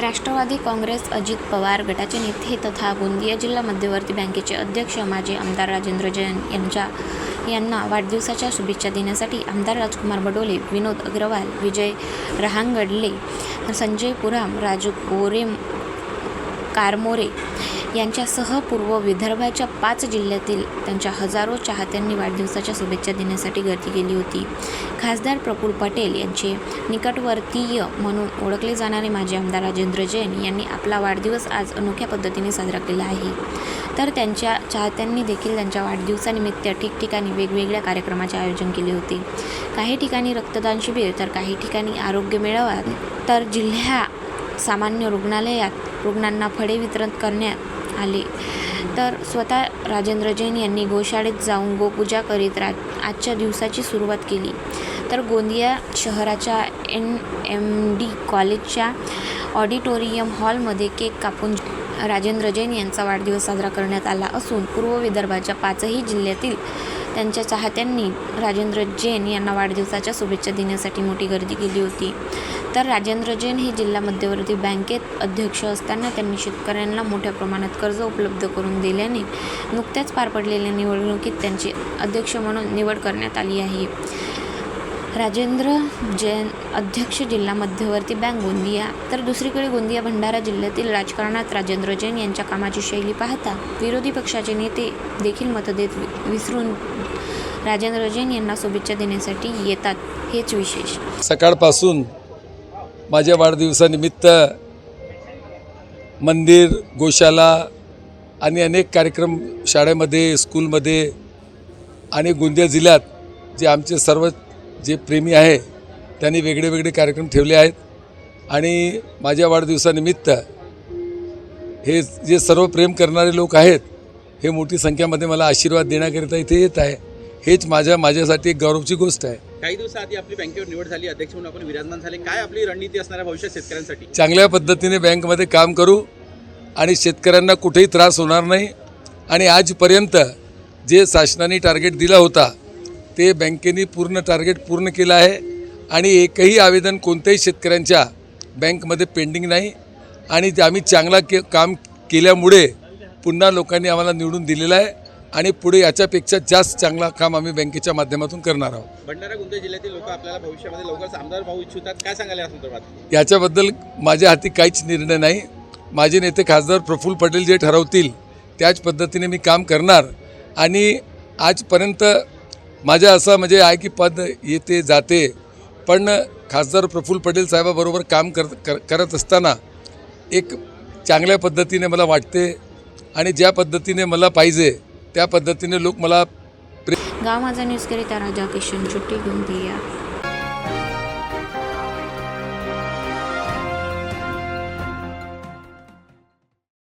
राष्ट्रवादी काँग्रेस अजित पवार गटाचे नेते तथा गोंदिया जिल्हा मध्यवर्ती बँकेचे अध्यक्ष माजी आमदार राजेंद्र जैन यांच्या यांना वाढदिवसाच्या शुभेच्छा देण्यासाठी आमदार राजकुमार बडोले विनोद अग्रवाल विजय रहांगडले संजय पुराम राजू कोरे कारमोरे यांच्यासह पूर्व विदर्भाच्या पाच जिल्ह्यातील त्यांच्या हजारो चाहत्यांनी वाढदिवसाच्या शुभेच्छा देण्यासाठी गर्दी केली होती. खासदार प्रफुल पटेल यांचे निकटवर्तीय म्हणून ओळखले जाणारे माजी आमदार राजेंद्र जैन यांनी आपला वाढदिवस आज अनोख्या पद्धतीने साजरा केला आहे. तर त्यांच्या चाहत्यांनी देखील त्यांच्या वाढदिवसानिमित्त ठिकठिकाणी वेगवेगळ्या कार्यक्रमाचे आयोजन केले होते. काही ठिकाणी रक्तदान शिबिर तर काही ठिकाणी आरोग्य मेळावा तर जिल्ह्या सामान्य रुग्णालयात रुग्णांना फळे वितरण करण्यात आले. तर स्वतः राजेंद्र जैन यांनी गोशाळेत जाऊन गोपूजा करीत रा आजच्या दिवसाची सुरुवात केली. तर गोंदिया शहराच्या N M D college auditorium हॉलमध्ये केक कापून राजेंद्र जैन यांचा वाढदिवस साजरा करण्यात आला असून पूर्व विदर्भाच्या पाचही जिल्ह्यातील त्यांच्या चाहत्यांनी राजेंद्र जैन यांना वाढदिवसाच्या शुभेच्छा देण्यासाठी मोठी गर्दी केली होती. तर राजेंद्र जैन हे जिल्हा मध्यवर्ती बँकेत अध्यक्ष असताना त्यांनी शेतकऱ्यांना मोठ्या प्रमाणात कर्ज उपलब्ध करून दिल्याने नुकत्याच पार पडलेल्या निवडणुकीत त्यांची अध्यक्ष म्हणून निवड करण्यात आली आहे. राजेंद्र जैन अध्यक्ष जिल्हा मध्यवर्ती बँक गोंदिया तर दुसरीकडे गोंदिया भंडारा जिल्ह्यातील राजकारणात राजेंद्र जैन यांच्या कामाची शैली पाहता विरोधी पक्षाचे नेते देखील मतदेत वि- विसरून राजेंद्र जैन यांना शुभेच्छा देण्यासाठी येतात हेच विशेष. सकाळपासून माझ्या वाढदिवसानिमित्त मंदिर गोशाला आणि अनेक कार्यक्रम शाळेमध्ये स्कूलमध्ये आणि गोंदिया जिल्ह्यात जे आमचे सर्व जे प्रेमी आहे त्यांनी वेगळे वेगळे कार्यक्रम ठेवले आहेत. आणि माझ्या वाढदिवसानिमित्त हे जे सर्व प्रेम करणारे लोक आहेत हे मोठी संख्यामध्ये मला आशीर्वाद देण्याकरिता इथे येत आहे. हेच माझ्या माझ्यासाठी एक गौरवची गोष्ट आहे. काही दिवसाआधी आपली बँकेवर निवड झाली अध्यक्ष म्हणून आपण विराजमान झाले. काय आपली रणनीती असणार आहे भविष्यात शेतकऱ्यांसाठी? चांगल्या पद्धतीने बँकमध्ये काम करू आणि शेतकऱ्यांना कुठेही त्रास होणार नाही. आणि आजपर्यंत जे शासनाने टार्गेट दिला होता ते बँकेने पूर्ण टार्गेट पूर्ण केलं आहे. आणि एकही आवेदन कोणत्याही शेतकऱ्यांच्या बँकमध्ये पेंडिंग नाही. आणि ते आम्ही चांगला के काम केल्यामुळे पुन्हा लोकांनी आम्हाला निवडून दिलेलं आहे. आणि पुढे याच्यापेक्षा जास्त चांगला काम आम्ही बँकेच्या माध्यमातून करणार आहोत. भंडारा गोंदिया जिल्ह्यातील लोक आपल्याला भविष्यामध्ये लवकरच आमदार भाऊ इच्छितात. काय सांगाल या संदर्भात? याच्याबद्दल माझ्या हाती काहीच निर्णय नाही. माझे नेते खासदार प्रफुल्ल पटेल जे ठरवतील त्याच पद्धतीने मी काम करणार. आणि आजपर्यंत माझ्या असं म्हणजे आहे की पद येते जाते. पण खासदार प्रफुल्ल पटेल साहेबाबरोबर काम कर कर करत असताना एक चांगल्या पद्धतीने मला वाटते आणि ज्या पद्धतीने मला पाहिजे त्या पद्धतीने लोक मला गाव माझा न्यूजकरिता राजा किशन चुट्टी गोंदिया.